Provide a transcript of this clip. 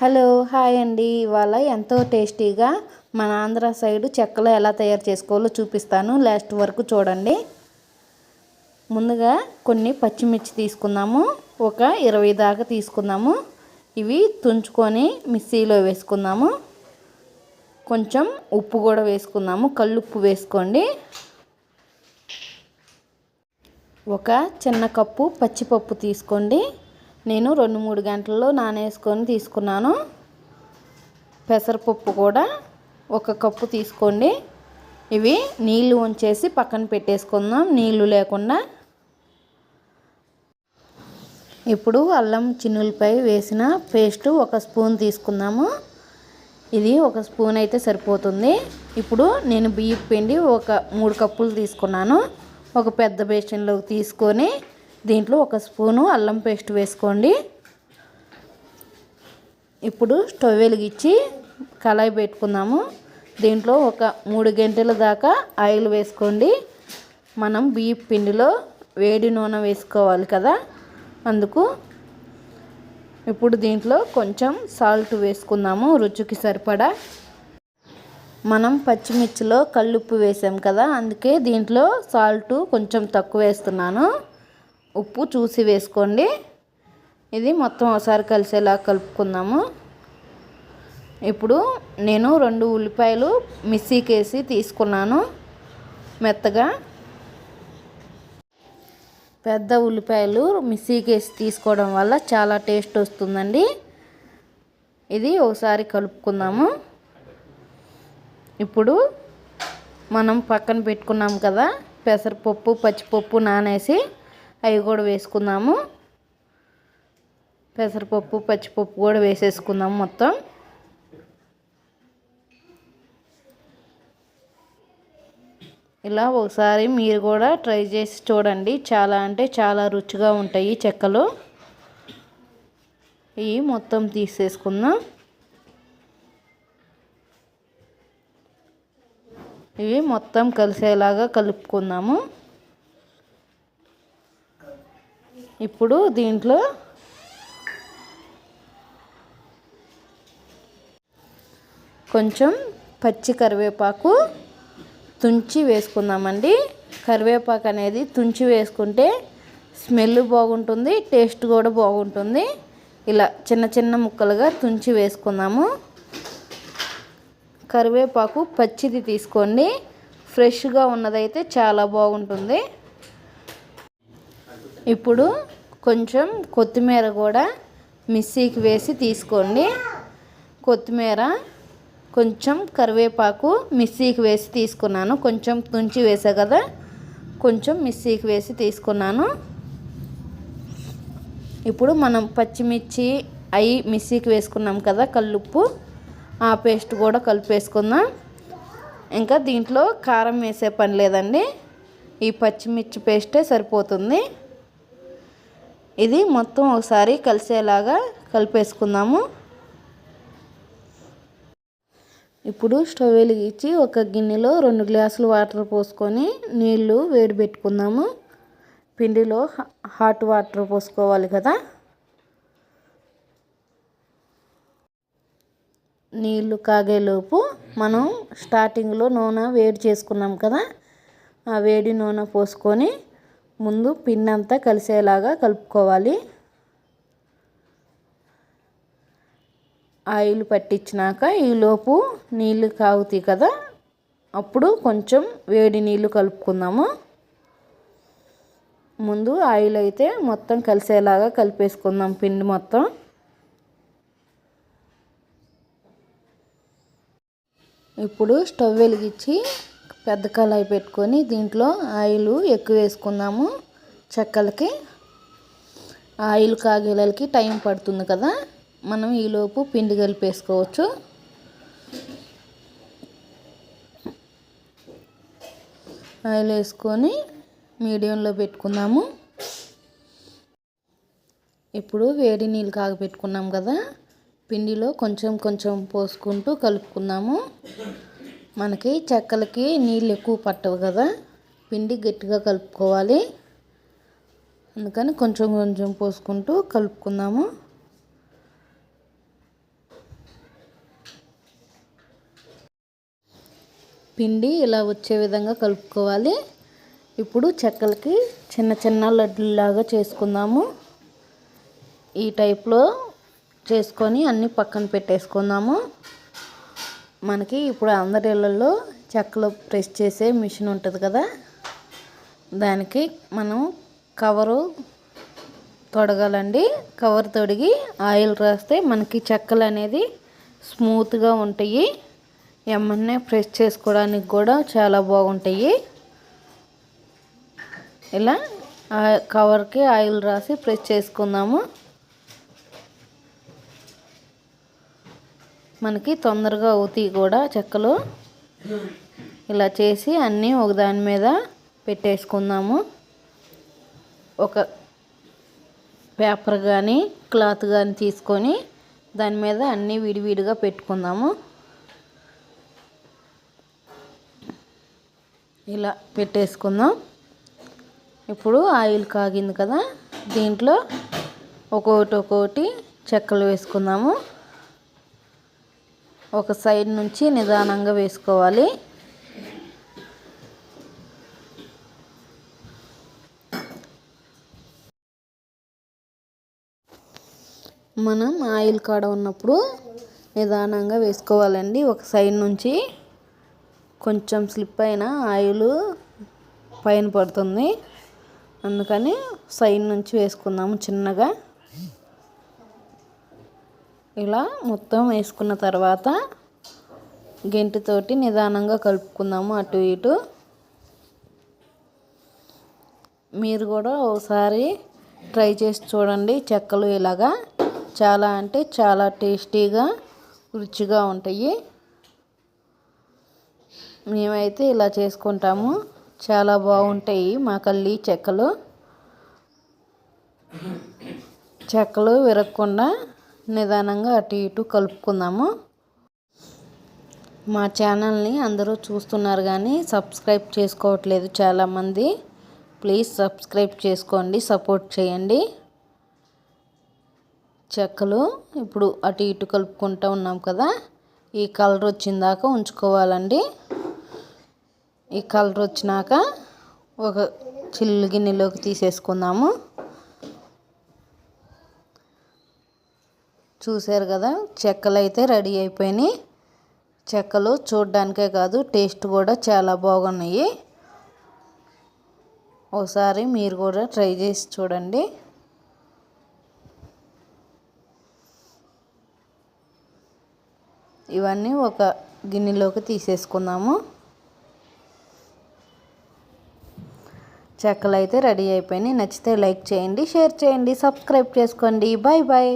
Hello hi అండి. ఇవాళ ఎంతో టేస్టీగా మన ఆంధ్ర సైడ్ చెక్కలో ఎలా తయారు చేసుకోవాలో చూపిస్తాను. లాస్ట్ వరకు చూడండి. ముందుగా కొన్ని పచ్చిమిర్చి తీసుకుందాము. ఒక ఇరవై దాకా తీసుకుందాము. ఇవి తుంచుకొని మిక్సీలో వేసుకుందాము. కొంచెం ఉప్పు కూడా వేసుకుందాము. కల్లుప్పు వేసుకోండి. ఒక చిన్న కప్పు పచ్చిపప్పు తీసుకోండి. నేను రెండు మూడు గంటల్లో నానేసుకొని తీసుకున్నాను. పెసరపప్పు కూడా ఒక కప్పు తీసుకోండి. ఇవి నీళ్ళు ఉంచేసి పక్కన పెట్టేసుకుందాం. నీళ్ళు లేకుండా. ఇప్పుడు అల్లం చిన్నులపై వేసిన పేస్ట్ ఒక స్పూన్ తీసుకుందాము. ఇది ఒక స్పూన్ అయితే సరిపోతుంది. ఇప్పుడు నేను బియ్యం పిండి ఒక మూడు కప్పులు తీసుకున్నాను. ఒక పెద్ద బేషన్లోకి తీసుకొని దీంట్లో ఒక స్పూను అల్లం పేస్ట్ వేసుకోండి. ఇప్పుడు స్టవ్ వెలిగించి కళాయి పెట్టుకుందాము. దీంట్లో ఒక మూడు గంటల దాకా ఆయిల్ వేసుకోండి. మనం బియ్య పిండిలో వేడి నూనె వేసుకోవాలి కదా. అందుకు ఇప్పుడు దీంట్లో కొంచెం సాల్ట్ వేసుకుందాము రుచికి సరిపడా. మనం పచ్చిమిర్చిలో కల్లుప్పు వేసాం కదా అందుకే దీంట్లో సాల్ట్ కొంచెం తక్కువ వేస్తున్నాను. ఉప్పు చూసి వేసుకోండి. ఇది మొత్తం ఒకసారి కలిసేలా కలుపుకుందాము. ఇప్పుడు నేను రెండు ఉల్లిపాయలు మిక్సీకి వేసి తీసుకున్నాను మెత్తగా. పెద్ద ఉల్లిపాయలు మిక్సీకి వేసి తీసుకోవడం వల్ల చాలా టేస్ట్ వస్తుందండి. ఇది ఒకసారి కలుపుకుందాము. ఇప్పుడు మనం పక్కన పెట్టుకున్నాం కదా పెసరపప్పు పచ్చిపప్పు నానేసి అవి కూడా వేసుకుందాము. పెసరపప్పు పచ్చిపప్పు కూడా వేసేసుకున్నాము మొత్తం. ఇలా ఒకసారి మీరు కూడా ట్రై చేసి చూడండి. చాలా అంటే చాలా రుచిగా ఉంటాయి చెక్కలు. ఇవి మొత్తం తీసేసుకుందాం. ఇవి మొత్తం కలిసేలాగా కలుపుకుందాము. ఇప్పుడు దీంట్లో కొంచెం పచ్చి కరివేపాకు తుంచి వేసుకుందామండి. కరివేపాకు అనేది తుంచి వేసుకుంటే స్మెల్ బాగుంటుంది టేస్ట్ కూడా బాగుంటుంది. ఇలా చిన్న చిన్న ముక్కలుగా తుంచి వేసుకుందాము. కరివేపాకు పచ్చిది తీసుకోండి. ఫ్రెష్గా ఉన్నదైతే చాలా బాగుంటుంది. ఇప్పుడు కొంచెం కొత్తిమీర కూడా మిక్సీకి వేసి తీసుకోండి. కొత్తిమీర కొంచెం కరివేపాకు మిక్సీకి వేసి తీసుకున్నాను. కొంచెం తుంచి వేసా కదా కొంచెం మిక్సీకి వేసి తీసుకున్నాను. ఇప్పుడు మనం పచ్చిమిర్చి అవి మిక్సీకి వేసుకున్నాం కదా కల్లుప్పు ఆ పేస్ట్ కూడా కలిపేసుకుందాం. ఇంకా దీంట్లో కారం వేసే పని లేదండి. ఈ పచ్చిమిర్చి పేస్టే సరిపోతుంది. ఇది మొత్తం ఒకసారి కలిసేలాగా కలిపేసుకుందాము. ఇప్పుడు స్టవ్ వెలిగించి ఒక గిన్నెలో రెండు గ్లాసులు వాటర్ పోసుకొని నీళ్ళు వేడి పెట్టుకుందాము. పిండిలో హాట్ వాటర్ పోసుకోవాలి కదా. నీళ్ళు కాగేలోపు మనం స్టార్టింగ్లో నూనె వేడి చేసుకున్నాం కదా. ఆ వేడి నూనె పోసుకొని ముందు పిన్ అంతా కలిసేలాగా కలుపుకోవాలి. ఆయిల్ పట్టించినాక ఈలోపు నీళ్ళు కాగుతాయి కదా అప్పుడు కొంచెం వేడి నీళ్ళు కలుపుకుందాము. ముందు ఆయిల్ అయితే మొత్తం కలిసేలాగా కలిపేసుకుందాం పిండి మొత్తం. ఇప్పుడు స్టవ్ వెలిగించి పెద్ద కళాయి పెట్టుకొని దీంట్లో ఆయిల్ ఎక్కువ వేసుకుందాము చెక్కలకి. ఆయిల్ కాగేలకి టైం పడుతుంది కదా మనం ఈలోపు పిండి కలిపేసుకోవచ్చు. ఆయిల్ వేసుకొని మీడియంలో పెట్టుకుందాము. ఇప్పుడు వేడి నీళ్ళు కాగపెట్టుకున్నాం కదా పిండిలో కొంచెం కొంచెం పోసుకుంటూ కలుపుకుందాము. మనకి చెక్కలకి నీళ్ళు ఎక్కువ పట్టవు కదా. పిండి గట్టిగా కలుపుకోవాలి. అందుకని కొంచెం కొంచెం పోసుకుంటూ కలుపుకుందాము. పిండి ఇలా వచ్చే విధంగా కలుపుకోవాలి. ఇప్పుడు చెక్కలకి చిన్న చిన్న లడ్డులాగా చేసుకుందాము. ఈ టైప్లో చేసుకొని అన్నీ పక్కన పెట్టేసుకుందాము. మనకి ఇప్పుడు అందరి ఇళ్ళల్లో చెక్కలు ప్రెస్ చేసే మిషన్ ఉంటుంది కదా? దానికి మనం కవరు తొడగాలండి. కవర్ తొడిగి ఆయిల్ రాస్తే మనకి చెక్కలు అనేది స్మూత్గా ఉంటాయి. ఏమన్నా ప్రెస్ చేసుకోవడానికి కూడా చాలా బాగుంటాయి. ఇలా కవర్కి ఆయిల్ రాసి ప్రెస్ చేసుకుందాము. మనకి తొందరగా అవుతాయి కూడా చెక్కలు. ఇలా చేసి అన్నీ ఒకదాని మీద పెట్టేసుకుందాము. ఒక పేపర్ కానీ క్లాత్ కానీ తీసుకొని దాని మీద అన్నీ విడివిడిగా పెట్టుకుందాము. ఇలా పెట్టేసుకుందాం. ఇప్పుడు ఆయిల్ కాగింది కదా దీంట్లో ఒక్కొక్కటి ఒక్కొక్కటి చెక్కలు వేసుకుందాము. ఒక సైడ్ నుంచి నిదానంగా వేసుకోవాలి. మనం ఆయిల్ కాడ ఉన్నప్పుడు నిదానంగా వేసుకోవాలండి. ఒక సైడ్ నుంచి కొంచెం స్లిప్ అయిన ఆయిల్ పైన పడుతుంది. అందుకని సైడ్ నుంచి వేసుకుందాము చిన్నగా. ఇలా మొత్తం వేసుకున్న తర్వాత గెంటితోటి నిదానంగా కలుపుకుందాము అటు ఇటు. మీరు కూడా ఒకసారి ట్రై చేసి చూడండి చెక్కలు ఇలాగా. చాలా అంటే చాలా టేస్టీగా రుచిగా ఉంటాయి. మేమైతే ఇలా చేసుకుంటాము. చాలా బాగుంటాయి మా కల్లి చెక్కలు. చెక్కలు విరగకుండా నిదానంగా అటు ఇటు కలుపుకుందాము. మా ఛానల్ని అందరూ చూస్తున్నారు కానీ సబ్స్క్రైబ్ చేసుకోవట్లేదు చాలామంది. ప్లీజ్ సబ్స్క్రైబ్ చేసుకోండి సపోర్ట్ చేయండి. చెక్కలు ఇప్పుడు అటు ఇటు కలుపుకుంటూ ఉన్నాం కదా. ఈ కలర్ వచ్చిందాక ఉంచుకోవాలండి. ఈ కలర్ వచ్చినాక ఒక చిల్లు గిన్నెలోకి తీసేసుకుందాము. చూసారు కదా? చెక్కలు అయితే రెడీ అయిపోయినాయి. చెక్కలు చూడ్డానికే కాదు టేస్ట్ కూడా చాలా బాగున్నాయి. ఒకసారి మీరు కూడా ట్రై చేసి చూడండి. ఇవన్నీ ఒక గిన్నెలోకి తీసేసుకుందాము. చెక్కలు అయితే రెడీ అయిపోయినాయి. నచ్చితే లైక్ చేయండి షేర్ చేయండి సబ్స్క్రైబ్ చేసుకోండి. Bye bye.